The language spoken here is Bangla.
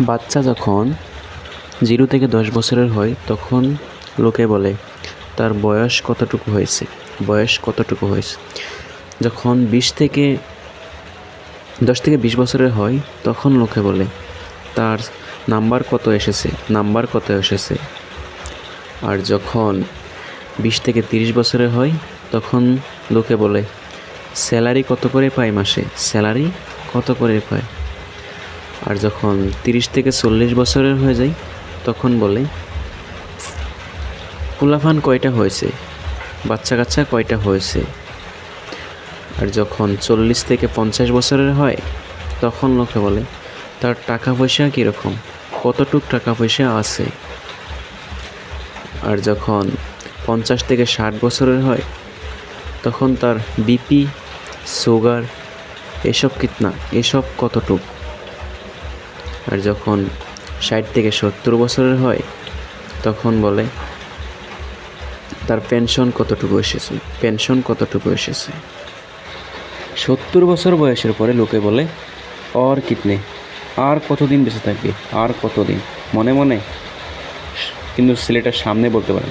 বাচ্চা যখন জিরো থেকে দশ বছরের হয়, তখন লোকে বলে, তার বয়স কতটুকু হয়েছে? বয়স কতটুকু হয়েছে? যখন বিশ থেকে দশ থেকে বিশ বছরের হয়, তখন লোকে বলে, তার নাম্বার কত এসেছে? নাম্বার কত এসেছে? আর যখন বিশ থেকে তিরিশ বছরের হয়, তখন লোকে বলে, স্যালারি কত করে পায় মাসে? স্যালারি কত করে পায়? আর যখন তিরিশ থেকে চল্লিশ বছরের হয়ে যায়, তখন বলে, ফুলাফান কয়টা হয়েছে? বাচ্চা কাচ্চা কয়টা হয়েছে? আর যখন চল্লিশ থেকে পঞ্চাশ বছরের হয়, তখন লোকে বলে, তার টাকা পয়সা কীরকম? কতটুক টাকা পয়সা আছে? আর যখন পঞ্চাশ থেকে ষাট বছরের হয়, তখন তার বিপি, সুগার, এসব কিতনা, এসব কতটুক? আর যখন ষাট থেকে সত্তর বছরের হয়, তখন বলে, তার পেনশন কতটুকু এসেছে? পেনশন কতটুকু এসেছে? সত্তর বছর বয়সের পরে লোকে বলে অর কিতনে আর কতদিন বেঁচে থাকবে? আর কতদিন? মনে মনে, কিন্তু ছেলেটার সামনে বলতে পারে।